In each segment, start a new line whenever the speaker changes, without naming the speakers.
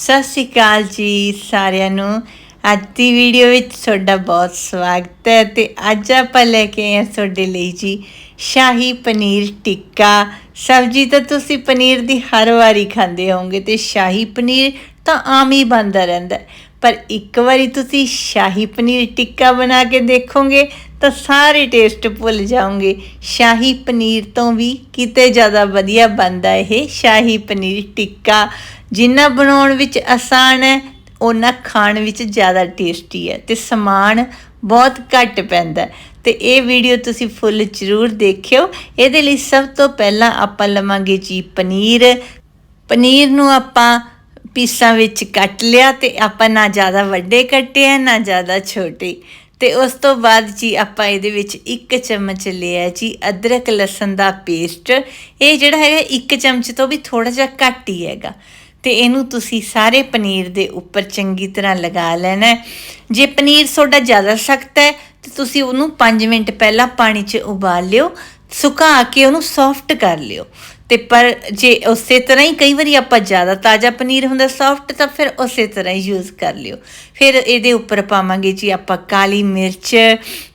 ਸਤਿ ਸ਼੍ਰੀ ਅਕਾਲ ਜੀ ਸਾਰਿਆਂ ਨੂੰ। ਅੱਜ ਦੀ ਵੀਡੀਓ ਵਿੱਚ ਤੁਹਾਡਾ ਬਹੁਤ ਸਵਾਗਤ ਹੈ ਤੇ ਅੱਜ ਆਪਾਂ ਲੈ ਕੇ ਆਏ ਹਾਂ ਤੁਹਾਡੇ ਲਈ ਜੀ ਸ਼ਾਹੀ ਪਨੀਰ ਟਿੱਕਾ। ਸਬਜ਼ੀ ਤਾਂ ਤੁਸੀਂ ਪਨੀਰ ਦੀ ਹਰ ਵਾਰੀ ਖਾਂਦੇ ਹੋਵੋਗੇ ਤੇ ਸ਼ਾਹੀ ਪਨੀਰ ਤਾਂ ਆਮ ਹੀ ਬਣਦਾ ਰਹਿੰਦਾ ਪਰ ਇੱਕ ਵਾਰੀ ਤੁਸੀਂ ਸ਼ਾਹੀ ਪਨੀਰ ਟਿੱਕਾ ਬਣਾ ਕੇ ਦੇਖੋਗੇ ਤਾਂ ਸਾਰੇ ਟੇਸਟ ਭੁੱਲ ਜਾਓਗੇ। ਸ਼ਾਹੀ ਪਨੀਰ ਤੋਂ ਵੀ ਕਿਤੇ ਜ਼ਿਆਦਾ ਵਧੀਆ ਬਣਦਾ ਇਹ ਸ਼ਾਹੀ ਪਨੀਰ ਟਿੱਕਾ। ਜਿੰਨਾ ਬਣਾਉਣ ਵਿੱਚ ਆਸਾਨ ਹੈ ਉਹਨਾਂ ਖਾਣ ਵਿੱਚ ਜ਼ਿਆਦਾ ਟੇਸਟੀ ਹੈ ਤੇ ਸਮਾਨ ਬਹੁਤ ਘੱਟ ਪੈਂਦਾ ਹੈ। ਤੇ ਇਹ ਵੀਡੀਓ ਤੁਸੀਂ ਫੁੱਲ ਜ਼ਰੂਰ ਦੇਖਿਓ। ਇਹਦੇ ਲਈ ਸਭ ਤੋਂ ਪਹਿਲਾਂ ਆਪਾਂ ਲਵਾਂਗੇ ਜੀ ਪਨੀਰ। ਪਨੀਰ ਨੂੰ ਆਪਾਂ ਪੀਸਾਂ ਵਿੱਚ ਕੱਟ ਲਿਆ ਤੇ ਆਪਾਂ ਨਾ ਜ਼ਿਆਦਾ ਵੱਡੇ ਕੱਟੇ ਆ, ਨਾ ਜ਼ਿਆਦਾ ਛੋਟੇ। ਤੇ ਉਸ ਤੋਂ ਬਾਅਦ ਜੀ ਆਪਾਂ ਇਹਦੇ ਵਿੱਚ ਇੱਕ ਚਮਚ ਲਿਆ ਜੀ ਅਦਰਕ ਲਸਣ ਦਾ ਪੇਸਟ। ਇਹ ਜਿਹੜਾ ਹੈਗਾ, ਇੱਕ ਚਮਚ ਤੋਂ ਵੀ ਥੋੜਾ ਜਿਹਾ ਘੱਟ ਹੀ ਹੈਗਾ। ਤੇ ਇਹਨੂੰ ਤੁਸੀਂ ਸਾਰੇ ਪਨੀਰ ਦੇ ਉੱਪਰ ਚੰਗੀ ਤਰ੍ਹਾਂ ਲਗਾ ਲੈਣਾ ਜੇ ਪਨੀਰ ਤੁਹਾਡਾ ਜ਼ਿਆਦਾ ਸਖਤ ਹੈ, ਤੇ ਤੁਸੀਂ ਉਹਨੂੰ 5 ਮਿੰਟ ਪਹਿਲਾਂ ਪਾਣੀ 'ਚ ਉਬਾਲ ਲਿਓ। ਸੁਕਾ ਕੇ ਉਹਨੂੰ ਸੌਫਟ ਕਰ ਲਿਓ। ਤੇ ਪਰ ਜੇ ਉਸੇ ਤਰ੍ਹਾਂ ਹੀ ਕਈ ਵਾਰੀ ਆਪਾਂ ਜ਼ਿਆਦਾ ਤਾਜ਼ਾ ਪਨੀਰ ਹੁੰਦਾ ਸੌਫਟ ਤਾਂ ਫਿਰ ਉਸੇ ਤਰ੍ਹਾਂ ਹੀ ਯੂਜ਼ ਕਰ ਲਿਓ। ਫਿਰ ਇਹਦੇ ਉੱਪਰ ਪਾਵਾਂਗੇ ਜੀ ਆਪਾਂ ਕਾਲੀ ਮਿਰਚ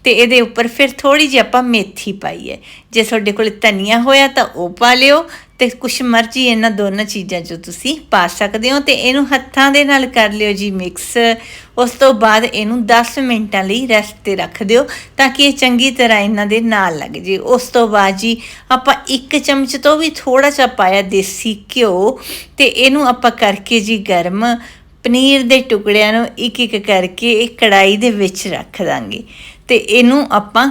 ਤੇ ਇਹਦੇ ਉੱਪਰ ਫਿਰ ਥੋੜੀ ਜਿਹੀ ਆਪਾਂ ਮੇਥੀ ਪਾਈ ਹੈ। ਜੇ ਤੁਹਾਡੇ ਕੋਲ ਧਨੀਆ ਹੋਇਆ ਤਾਂ ਉਹ ਪਾ ਲਿਓ ਤੇ ਕੁਛ ਮਰਜ਼ੀ ਇਹਨਾਂ ਦੋਨਾਂ ਚੀਜ਼ਾਂ 'ਚੋਂ ਤੁਸੀਂ ਪਾ ਸਕਦੇ ਹੋ ਤੇ ਇਹਨੂੰ ਹੱਥਾਂ ਦੇ ਨਾਲ ਕਰ ਲਿਓ ਜੀ ਮਿਕਸ ਉਸ ਤੋਂ ਬਾਅਦ ਇਹਨੂੰ 10 ਮਿੰਟਾਂ ਲਈ ਰੈਸਟ ਤੇ ਰੱਖ ਦਿਓ ਤਾਂ ਕਿ ਇਹ ਚੰਗੀ ਤਰ੍ਹਾਂ ਇਹਨਾਂ ਦੇ ਨਾਲ ਲੱਗ ਜੇ। ਉਸ ਤੋਂ ਬਾਅਦ ਜੀ ਆਪਾਂ ਇੱਕ ਚਮਚ ਤੋਂ ਵੀ ਥੋੜਾ ਜਿਹਾ ਪਾਇਆ ਦੇਸੀ ਘਿਓ ਤੇ ਇਹਨੂੰ ਆਪਾਂ ਕਰਕੇ ਜੀ ਗਰਮ ਪਨੀਰ ਦੇ ਟੁਕੜਿਆਂ ਨੂੰ ਇੱਕ ਇੱਕ ਕਰਕੇ ਇਹ ਕੜਾਈ ਦੇ ਵਿੱਚ ਰੱਖ ਦਾਂਗੇ ਤੇ ਇਹਨੂੰ ਆਪਾਂ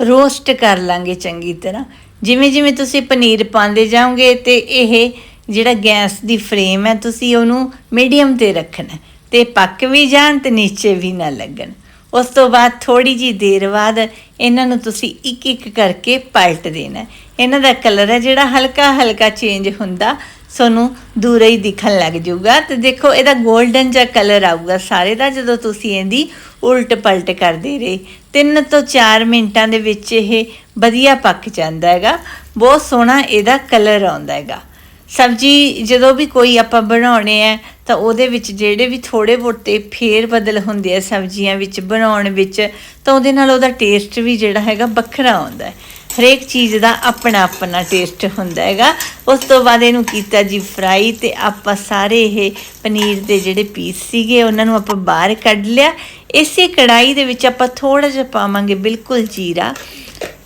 ਰੋਸਟ ਕਰ ਲਾਂਗੇ ਚੰਗੀ ਤਰ੍ਹਾਂ। ਜਿਵੇਂ ਜਿਵੇਂ ਤੁਸੀਂ ਪਨੀਰ ਪਾਉਂਦੇ ਜਾਓਗੇ ਤੇ ਇਹ ਜਿਹੜਾ ਗੈਸ ਦੀ ਫਲੇਮ ਹੈ, ਤੁਸੀਂ ਉਹਨੂੰ ਮੀਡੀਅਮ ਤੇ ਰੱਖਣਾ ਹੈ ਤੇ ਪੱਕ ਵੀ ਜਾਣ ਤੇ ਨੀਚੇ ਵੀ ਨਾ ਲੱਗਣ। ਉਸ ਤੋਂ ਬਾਅਦ ਥੋੜੀ ਜੀ ਦੇਰ ਬਾਅਦ ਇਹਨਾਂ ਨੂੰ ਤੁਸੀਂ ਇੱਕ ਇੱਕ ਕਰਕੇ ਪਲਟ ਦੇਣਾ ਇਹਨਾਂ ਦਾ ਕਲਰ ਹੈ ਜਿਹੜਾ ਹਲਕਾ ਹਲਕਾ ਚੇਂਜ ਹੁੰਦਾ, ਸਾਨੂੰ ਦੂਰੋਂ ਹੀ ਦਿਖਣ ਲੱਗ ਜਾਊਗਾ। ਤੇ ਦੇਖੋ, ਇਹਦਾ 골ਡਨ ਜਿਹਾ ਕਲਰ ਆਊਗਾ ਸਾਰੇ ਦਾ, ਜਦੋਂ ਤੁਸੀਂ ਇਹਦੀ ਉਲਟ ਪਲਟ ਕਰਦੇ ਰਹੇ। 3 ਤੋਂ 4 ਮਿੰਟਾਂ ਦੇ ਵਿੱਚ ਇਹ ਵਧੀਆ ਪੱਕ ਜਾਂਦਾ ਹੈਗਾ। ਬਹੁਤ ਸੋਹਣਾ ਇਹਦਾ ਕਲਰ ਆਉਂਦਾ ਹੈਗਾ। ਸਬਜੀ ਜਦੋਂ ਵੀ ਕੋਈ ਆਪਾਂ ਬਣਾਉਣੇ ਆ, ਤਾਂ ਉਹਦੇ ਵਿੱਚ ਜਿਹੜੇ ਵੀ ਥੋੜੇ ਬੋਤੇ ਫੇਰ ਬਦਲ ਹੁੰਦੇ ਆ ਸਬਜ਼ੀਆਂ ਵਿੱਚ ਬਣਾਉਣ ਵਿੱਚ, ਤਾਂ ਉਹਦੇ ਨਾਲ ਉਹਦਾ ਟੇਸਟ ਵੀ ਜਿਹੜਾ ਹੈਗਾ ਵੱਖਰਾ ਆਉਂਦਾ ਹੈ। ਹਰੇਕ ਚੀਜ਼ ਦਾ ਆਪਣਾ ਆਪਣਾ ਟੇਸਟ ਹੁੰਦਾ ਹੈਗਾ। ਉਸ ਤੋਂ ਬਾਅਦ ਇਹਨੂੰ ਕੀਤਾ ਜੀ ਫਰਾਈ ਤੇ ਆਪਾਂ ਸਾਰੇ ਇਹ ਪਨੀਰ ਦੇ ਜਿਹੜੇ ਪੀਸ ਸੀਗੇ, ਉਹਨਾਂ ਨੂੰ ਆਪਾਂ ਬਾਹਰ ਕੱਢ ਲਿਆ। ਇਸੇ ਕੜਾਈ ਦੇ ਵਿੱਚ ਆਪਾਂ ਥੋੜਾ ਜਿਹਾ ਪਾਵਾਂਗੇ ਬਿਲਕੁਲ ਜੀਰਾ।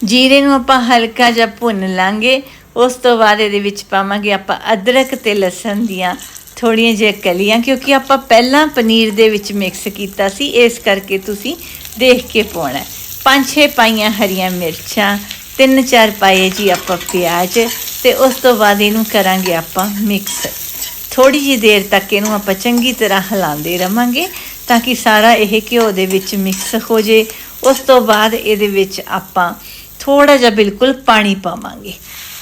ਜੀਰੇ ਨੂੰ ਆਪਾਂ ਹਲਕਾ ਜਿਹਾ ਭੁੰਨ ਲਾਂਗੇ। ਉਸ ਤੋਂ ਬਾਅਦ ਇਹਦੇ ਵਿੱਚ ਪਾਵਾਂਗੇ ਆਪਾਂ ਅਦਰਕ ਤੇ ਲਸਣ ਦੀਆਂ ਥੋੜੀਆਂ ਜਿਹੀਆਂ ਕਲੀਆਂ, ਕਿਉਂਕਿ ਆਪਾਂ ਪਹਿਲਾਂ ਪਨੀਰ ਦੇ ਵਿੱਚ ਮਿਕਸ ਕੀਤਾ ਸੀ। ਇਸ ਕਰਕੇ ਤੁਸੀਂ ਦੇਖ ਕੇ ਪਾਉਣਾ ਪੰਜ ਛੇ ਪਾਈਆਂ ਹਰੀਆਂ ਮਿਰਚਾਂ, ਤਿੰਨ ਚਾਰ ਪਾਏ ਜੀ ਆਪਾਂ ਪਿਆਜ਼ ਤੇ ਉਸ ਤੋਂ ਬਾਅਦ ਇਹਨੂੰ ਕਰਾਂਗੇ ਆਪਾਂ ਮਿਕਸ ਥੋੜੀ ਜਿਹੀ ਦੇਰ ਤੱਕ ਇਹਨੂੰ ਆਪਾਂ ਚੰਗੀ ਤਰ੍ਹਾਂ ਹਿਲਾਉਂਦੇ ਰਵਾਂਗੇ। ਤਾਂ ਕਿ ਸਾਰਾ ਇਹ ਘਿਓ ਦੇ ਵਿੱਚ ਮਿਕਸ ਹੋ ਜੇ। ਉਸ ਤੋਂ ਬਾਅਦ ਇਹਦੇ ਵਿੱਚ ਆਪਾਂ ਥੋੜਾ ਜਿਹਾ ਬਿਲਕੁਲ ਪਾਣੀ ਪਾਵਾਂਗੇ।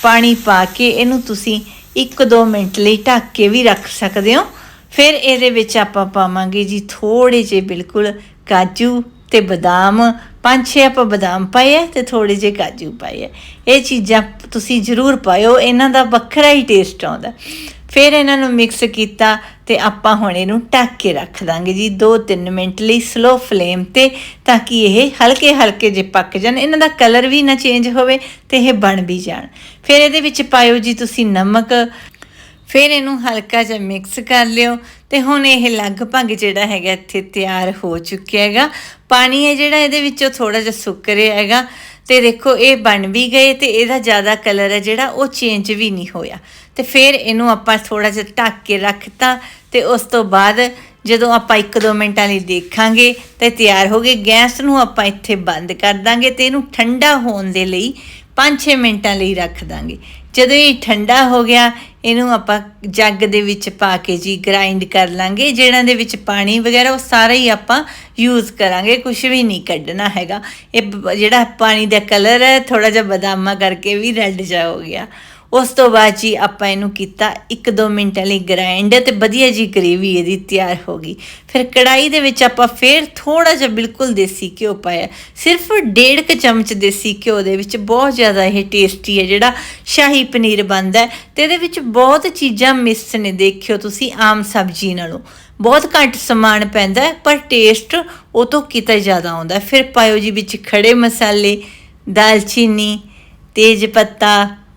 ਪਾਣੀ ਪਾ ਕੇ ਇਹਨੂੰ ਤੁਸੀਂ 1-2 ਮਿੰਟ ਲਈ ਢੱਕ ਕੇ ਵੀ ਰੱਖ ਸਕਦੇ ਹੋ। ਫਿਰ ਇਹਦੇ ਵਿੱਚ ਆਪਾਂ ਪਾਵਾਂਗੇ ਜੀ ਥੋੜੇ ਜਿਹੇ ਬਿਲਕੁਲ ਕਾਜੂ ਤੇ ਬਦਾਮ। ਪੰਜ ਛੇ ਆਪਾਂ ਬਦਾਮ ਪਾਏ ਆ ਤੇ ਥੋੜੇ ਜਿਹੇ ਕਾਜੂ ਪਾਏ ਆ। ਇਹ ਚੀਜ਼ਾਂ ਤੁਸੀਂ ਜ਼ਰੂਰ ਪਾਇਓ, ਇਹਨਾਂ ਦਾ ਵੱਖਰਾ ਹੀ ਟੇਸਟ ਆਉਂਦਾ। ਫਿਰ ਇਹਨਾਂ ਨੂੰ ਮਿਕਸ ਕੀਤਾ ਤੇ ਆਪਾਂ ਹੁਣ ਇਹਨੂੰ ਢੱਕ ਕੇ ਰੱਖ ਦਾਂਗੇ ਜੀ 2-3 ਮਿੰਟ ਲਈ ਸਲੋ ਫਲੇਮ ਤੇ ਤਾਂ ਕਿ ਇਹ ਹਲਕੇ ਹਲਕੇ ਜੇ ਪੱਕ ਜਾਣ, ਇਹਨਾਂ ਦਾ ਕਲਰ ਵੀ ਨਾ ਚੇਂਜ ਹੋਵੇ ਤੇ ਇਹ ਬਣ ਵੀ ਜਾਣ। ਫਿਰ ਇਹਦੇ ਵਿੱਚ ਪਾਇਓ ਜੀ ਤੁਸੀਂ ਨਮਕ, ਫਿਰ ਇਹਨੂੰ ਹਲਕਾ ਜਿਹਾ ਮਿਕਸ ਕਰ ਲਿਓ ਤੇ ਹੁਣ ਇਹ ਲਗਭਗ ਜਿਹੜਾ ਹੈਗਾ ਇੱਥੇ ਤਿਆਰ ਹੋ ਚੁੱਕਿਆ ਹੈਗਾ। ਪਾਣੀ ਹੈ ਜਿਹੜਾ ਇਹਦੇ ਵਿੱਚੋਂ ਥੋੜਾ ਜਿਹਾ ਸੁੱਕ ਰਿਹਾ ਹੈਗਾ ਤੇ ਦੇਖੋ ਇਹ ਬਣ ਵੀ ਗਏ ਤੇ ਇਹਦਾ ਜ਼ਿਆਦਾ ਕਲਰ ਹੈ ਜਿਹੜਾ ਉਹ ਚੇਂਜ ਵੀ ਨਹੀਂ ਹੋਇਆ। ਤੇ ਫਿਰ ਇਹਨੂੰ ਆਪਾਂ ਥੋੜਾ ਜਿਹਾ ਢੱਕ ਕੇ ਰੱਖਤਾ ਤੇ ਉਸ ਤੋਂ ਬਾਅਦ ਜਦੋਂ ਆਪਾਂ 1-2 ਮਿੰਟਾਂ ਲਈ ਦੇਖਾਂਗੇ ਤੇ ਤਿਆਰ ਹੋ ਗਏ, ਗੈਸ ਨੂੰ ਆਪਾਂ ਇੱਥੇ ਬੰਦ ਕਰ ਦਾਂਗੇ ਤੇ ਇਹਨੂੰ ਠੰਡਾ ਹੋਣ ਦੇ ਲਈ 5-6 ਮਿੰਟਾਂ ਲਈ ਰੱਖ ਦਾਂਗੇ। ਜਦੋਂ ਇਹ ਠੰਡਾ ਹੋ ਗਿਆ, ਇਹਨੂੰ ਆਪਾਂ ਜੱਗ ਦੇ ਵਿੱਚ ਪਾ ਕੇ ਜੀ ਗ੍ਰਾਈਂਡ ਕਰ ਲਾਂਗੇ ਜਿਹੜਾ ਦੇ ਵਿੱਚ ਪਾਣੀ ਵਗੈਰਾ ਉਹ ਸਾਰਾ ਹੀ ਆਪਾਂ ਯੂਜ਼ ਕਰਾਂਗੇ ਕੁਝ ਵੀ ਨਹੀਂ ਕੱਢਣਾ ਹੈਗਾ। ਇਹ ਬ- ਜਿਹੜਾ ਪਾਣੀ ਦਾ ਕਲਰ ਹੈ ਥੋੜਾ ਜਿਹਾ ਬਦਾਮਾ ਕਰਕੇ ਵੀ ਰੈੱਡ ਜਿਹਾ ਹੋ ਗਿਆ। ਉਸ ਤੋਂ ਬਾਅਦ ਜੀ ਆਪਾਂ ਇਹਨੂੰ ਕੀਤਾ 1-2 ਮਿੰਟਾਂ ਲਈ ਗ੍ਰਾਈਂਡ ਤੇ ਵਧੀਆ ਜੀ ਗ੍ਰੇਵੀ ਇਹਦੀ ਤਿਆਰ ਹੋ ਗਈ। ਫਿਰ ਕੜਾਈ ਦੇ ਵਿੱਚ ਆਪਾਂ ਫੇਰ ਥੋੜਾ ਜਿਹਾ ਬਿਲਕੁਲ ਦੇਸੀ ਘਿਓ ਪਾਇਆ। ਸਿਰਫ ਡੇਢ ਕੁ ਚਮਚ ਦੇਸੀ ਘਿਓ ਦੇ ਵਿੱਚ ਬਹੁਤ ਜ਼ਿਆਦਾ ਇਹ ਟੇਸਟੀ ਹੈ, ਜਿਹੜਾ ਸ਼ਾਹੀ ਪਨੀਰ ਬਣਦਾ ਹੈ ਤੇ ਇਹਦੇ ਵਿੱਚ ਬਹੁਤ ਚੀਜ਼ਾਂ ਮਿਸ ਨੇ, ਦੇਖਿਓ ਤੁਸੀਂ ਆਮ ਸਬਜ਼ੀ ਨਾਲੋਂ। ਬਹੁਤ ਘੱਟ ਸਮਾਨ ਪੈਂਦਾ ਪਰ ਟੇਸਟ ਉਹ ਤੋਂ ਕਿਤੇ ਜ਼ਿਆਦਾ ਆਉਂਦਾ ਫਿਰ ਪਾਇਓ ਜੀ ਵਿੱਚ ਖੜੇ ਮਸਾਲੇ, ਦਾਲਚੀਨੀ, ਤੇਜ ਪੱਤਾ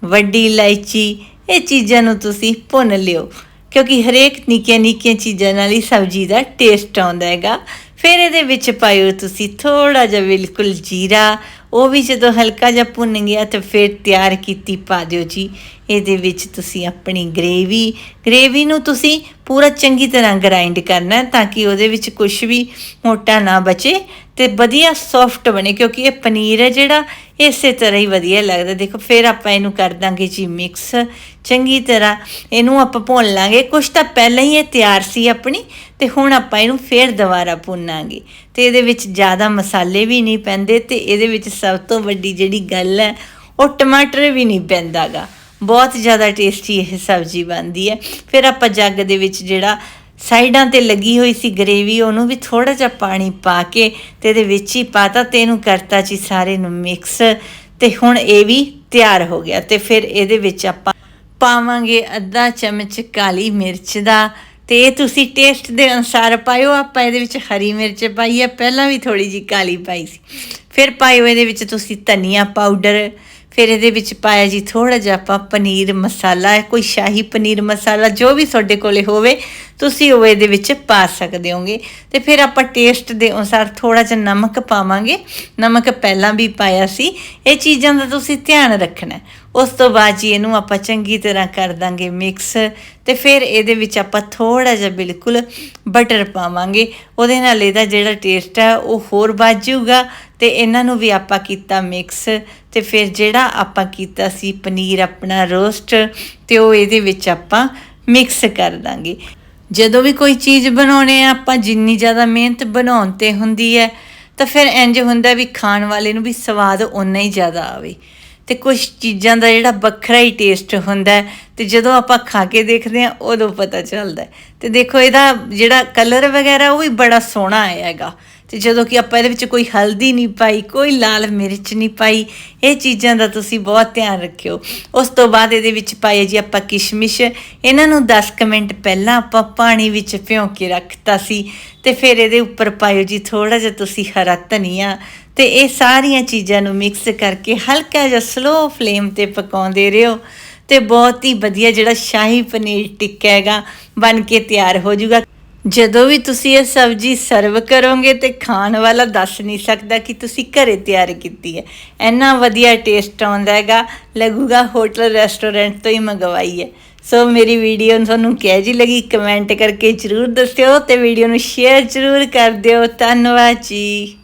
ਵੱਡੀ ਇਲਾਇਚੀ, ਇਹ ਚੀਜ਼ਾਂ ਨੂੰ ਤੁਸੀਂ ਭੁੰਨ ਲਿਓ। ਕਿਉਂਕਿ ਹਰੇਕ ਨਿੱਕੀਆਂ ਨਿੱਕੀਆਂ ਚੀਜ਼ਾਂ ਨਾਲ ਹੀ ਸਬਜ਼ੀ ਦਾ ਟੇਸਟ ਆਉਂਦਾ ਹੈਗਾ। ਫਿਰ ਇਹਦੇ ਵਿੱਚ ਪਾਇਓ ਤੁਸੀਂ ਥੋੜਾ ਜਿਹਾ ਬਿਲਕੁਲ ਜੀਰਾ। ਉਹ ਵੀ ਜਦੋਂ ਹਲਕਾ ਜਿਹਾ ਭੁੰਨ ਗਿਆ ਤੇ ਫਿਰ ਤਿਆਰ ਕੀਤੀ ਪਾ ਦਿਓ ਜੀ। ਇਹਦੇ ਵਿੱਚ ਤੁਸੀਂ ਆਪਣੀ ਗ੍ਰੇਵੀ ਗ੍ਰੇਵੀ ਨੂੰ ਤੁਸੀਂ ਪੂਰਾ ਚੰਗੀ ਤਰ੍ਹਾਂ ਗ੍ਰਾਈਂਡ ਕਰਨਾ ਤਾਂ ਕਿ ਉਹਦੇ ਵਿੱਚ ਕੁਝ ਵੀ ਮੋਟਾ ਨਾ ਬਚੇ ਤੇ ਵਧੀਆ ਸੌਫਟ ਬਣੇ, ਕਿਉਂਕਿ ਇਹ ਪਨੀਰ ਹੈ ਜਿਹੜਾ ਇਸੇ ਤਰ੍ਹਾਂ ਹੀ ਵਧੀਆ ਲੱਗਦਾ। ਦੇਖੋ, ਫਿਰ ਆਪਾਂ ਇਹਨੂੰ ਕਰ ਦਾਂਗੇ ਜੀ ਮਿਕਸ ਚੰਗੀ ਤਰ੍ਹਾਂ ਇਹਨੂੰ ਆਪਾਂ ਭੁੰਨ ਲਾਂਗੇ। ਕੁਝ ਤਾਂ ਪਹਿਲਾਂ ਹੀ ਇਹ ਤਿਆਰ ਸੀ ਆਪਣੀ ਤੇ ਹੁਣ ਆਪਾਂ ਇਹਨੂੰ ਫੇਰ ਦੁਬਾਰਾ ਭੁੰਨਾਂਗੇ। ਤੇ ਇਹਦੇ ਵਿੱਚ ਜ਼ਿਆਦਾ ਮਸਾਲੇ ਵੀ ਨਹੀਂ ਪੈਂਦੇ ਤੇ ਇਹਦੇ ਵਿੱਚ ਸਭ ਤੋਂ ਵੱਡੀ ਜਿਹੜੀ ਗੱਲ ਹੈ, ਉਹ ਟਮਾਟਰ ਵੀ ਨਹੀਂ ਪੈਂਦਾਗਾ। ਬਹੁਤ ਜ਼ਿਆਦਾ ਟੇਸਟੀ ਇਹ ਸਬਜ਼ੀ ਬਣਦੀ ਹੈ। ਫਿਰ ਆਪਾਂ ਜੱਗ ਦੇ ਵਿੱਚ ਜਿਹੜਾ ਸਾਈਡਾਂ ਤੇ ਲੱਗੀ ਹੋਈ ਸੀ ਗਰੇਵੀ, ਉਹਨੂੰ ਵੀ ਥੋੜਾ ਜਿਹਾ ਪਾਣੀ ਪਾ ਕੇ ਤੇ ਇਹਦੇ ਵਿੱਚ ਹੀ ਪਾਤਾ ਤੇ ਇਹਨੂੰ ਕਰਤਾ ਜੀ ਸਾਰੇ ਨੂੰ ਮਿਕਸ ਤੇ ਹੁਣ ਇਹ ਵੀ ਤਿਆਰ ਹੋ ਗਿਆ ਤੇ ਫਿਰ ਇਹਦੇ ਵਿੱਚ ਆਪਾਂ ਪਾਵਾਂਗੇ ਅੱਧਾ ਚਮਚ ਕਾਲੀ ਮਿਰਚ ਦਾ ਤੇ ਇਹ ਤੁਸੀਂ ਟੇਸਟ ਦੇ ਅਨੁਸਾਰ ਪਾਇਓ, ਆਪਾਂ ਇਹਦੇ ਵਿੱਚ ਹਰੀ ਮਿਰਚ ਪਾਈ ਹੈ, ਪਹਿਲਾਂ ਵੀ ਥੋੜੀ ਜੀ ਕਾਲੀ ਪਾਈ ਸੀ। ਫਿਰ ਪਾਇਓ ਇਹਦੇ ਵਿੱਚ ਤੁਸੀਂ ਧਨੀਆ ਪਾਊਡਰ ਫਿਰ ਇਹਦੇ ਵਿੱਚ ਪਾਇਆ ਜੀ ਥੋੜਾ ਜਿਹਾ ਆਪਾਂ ਪਨੀਰ ਮਸਾਲਾ, ਕੋਈ ਸ਼ਾਹੀ ਪਨੀਰ ਮਸਾਲਾ, ਜੋ ਵੀ ਤੁਹਾਡੇ ਕੋਲੇ ਹੋਵੇ, ਤੁਸੀਂ ਉਹ ਇਹਦੇ ਵਿੱਚ ਪਾ ਸਕਦੇ ਹੋਗੇ। ਤੇ ਫਿਰ ਆਪਾਂ ਟੇਸਟ ਦੇ ਅਨੁਸਾਰ ਥੋੜਾ ਜਿਹਾ ਨਮਕ ਪਾਵਾਂਗੇ। ਨਮਕ ਪਹਿਲਾਂ ਵੀ ਪਾਇਆ ਸੀ। ਇਹ ਚੀਜ਼ਾਂ ਦਾ ਤੁਸੀਂ ਧਿਆਨ ਰੱਖਣਾ। ਉਸ ਤੋਂ ਬਾਅਦ ਜੀ ਇਹਨੂੰ ਆਪਾਂ ਚੰਗੀ ਤਰ੍ਹਾਂ ਕਰ ਦਾਂਗੇ ਮਿਕਸ ਤੇ ਫਿਰ ਇਹਦੇ ਵਿੱਚ ਆਪਾਂ ਥੋੜਾ ਜਿਹਾ ਬਿਲਕੁਲ ਬਟਰ ਪਾਵਾਂਗੇ। ਉਹਦੇ ਨਾਲ ਇਹਦਾ ਜਿਹੜਾ ਟੇਸਟ ਹੈ ਉਹ ਹੋਰ ਵੱਧ ਜਾਊਗਾ ਤੇ ਇਹਨਾਂ ਨੂੰ ਵੀ ਆਪਾਂ ਕੀਤਾ ਮਿਕਸ ਤੇ ਫਿਰ ਜਿਹੜਾ ਆਪਾਂ ਕੀਤਾ ਸੀ ਪਨੀਰ ਆਪਣਾ ਰੋਸਟ ਤੇ ਉਹ ਇਹਦੇ ਵਿੱਚ ਆਪਾਂ ਮਿਕਸ ਕਰ ਦਾਂਗੇ। ਜਦੋਂ ਵੀ ਕੋਈ ਚੀਜ਼ ਬਣਾਉਣੇ ਆ, ਆਪਾਂ ਜਿੰਨੀ ਜ਼ਿਆਦਾ ਮਿਹਨਤ ਬਣਾਉਣ ਤੇ ਹੁੰਦੀ ਹੈ, ਤਾਂ ਫਿਰ ਇੰਜ ਹੁੰਦਾ ਵੀ ਖਾਣ ਵਾਲੇ ਨੂੰ ਵੀ ਸਵਾਦ ਓਨਾ ਹੀ ਜ਼ਿਆਦਾ ਆਵੇ। ਤੇ ਕੁਝ ਚੀਜ਼ਾਂ ਦਾ ਜਿਹੜਾ ਵੱਖਰਾ ਹੀ ਟੇਸਟ ਹੁੰਦਾ ਹੈ ਤੇ ਜਦੋਂ ਆਪਾਂ ਖਾ ਕੇ ਦੇਖਦੇ ਹਾਂ, ਉਦੋਂ ਪਤਾ ਚੱਲਦਾ ਹੈ। ਤੇ ਦੇਖੋ, ਇਹਦਾ ਜਿਹੜਾ ਕਲਰ ਵਗੈਰਾ ਉਹ ਵੀ ਬੜਾ ਸੋਹਣਾ ਆਇਆ ਹੈਗਾ ਤੇ ਜਦੋਂ ਕਿ ਆਪਾਂ ਇਹਦੇ ਵਿੱਚ ਕੋਈ ਹਲਦੀ ਨਹੀਂ ਪਾਈ, ਕੋਈ ਲਾਲ ਮਿਰਚ ਨਹੀਂ ਪਾਈ, ਇਹ ਚੀਜ਼ਾਂ ਦਾ ਤੁਸੀਂ ਬਹੁਤ ਧਿਆਨ ਰੱਖਿਓ। ਉਸ ਤੋਂ ਬਾਅਦ ਇਹਦੇ ਵਿੱਚ ਪਾਏ ਜੀ ਆਪਾਂ ਕਿਸ਼ਮਿਸ਼। ਇਹਨਾਂ ਨੂੰ 10 ਕੁ ਮਿੰਟ ਪਹਿਲਾਂ ਆਪਾਂ ਪਾਣੀ ਵਿੱਚ ਭਿਉਂ ਕੇ ਰੱਖਤਾ ਸੀ ਤੇ ਫਿਰ ਇਹਦੇ ਉੱਪਰ ਪਾਇਓ ਜੀ ਥੋੜਾ ਜਿਹਾ ਤੁਸੀਂ ਹਰਾ ਧਨੀਆ ਤੇ ਇਹ ਸਾਰੀਆਂ ਚੀਜ਼ਾਂ ਨੂੰ ਮਿਕਸ ਕਰਕੇ ਹਲਕਾ ਜਿਹਾ ਸਲੋ ਫਲੇਮ ਤੇ ਪਕਾਉਂਦੇ ਰਹੋ ਤੇ ਬਹੁਤ ਹੀ ਵਧੀਆ ਜਿਹੜਾ ਸ਼ਾਹੀ ਪਨੀਰ ਟਿੱਕਾ ਹੈਗਾ ਬਣ ਕੇ ਤਿਆਰ ਹੋ ਜਾਊਗਾ। ਜਦੋਂ ਵੀ ਤੁਸੀਂ ਇਹ ਸਬਜ਼ੀ ਸਰਵ ਕਰੋਗੇ ਤੇ ਖਾਣ ਵਾਲਾ ਦੱਸ ਨਹੀਂ ਸਕਦਾ ਕਿ ਤੁਸੀਂ ਘਰੇ ਤਿਆਰ ਕੀਤੀ ਹੈ। ਇੰਨਾ ਵਧੀਆ ਟੇਸਟ ਆਉਂਦਾ ਹੈਗਾ। ਲੱਗੂਗਾ ਹੋਟਲ ਰੈਸਟੋਰੈਂਟ ਤੋਂ ਹੀ ਮੰਗਵਾਈ ਹੈ। ਸੋ ਮੇਰੀ ਵੀਡੀਓ ਤੁਹਾਨੂੰ ਕਿਹੋ ਜੀ ਲੱਗੀ ਕਮੈਂਟ ਕਰਕੇ ਜਰੂਰ ਦੱਸਿਓ ਤੇ ਵੀਡੀਓ ਨੂੰ ਸ਼ੇਅਰ ਜਰੂਰ ਕਰ ਦਿਓ। ਧੰਨਵਾਦ ਜੀ।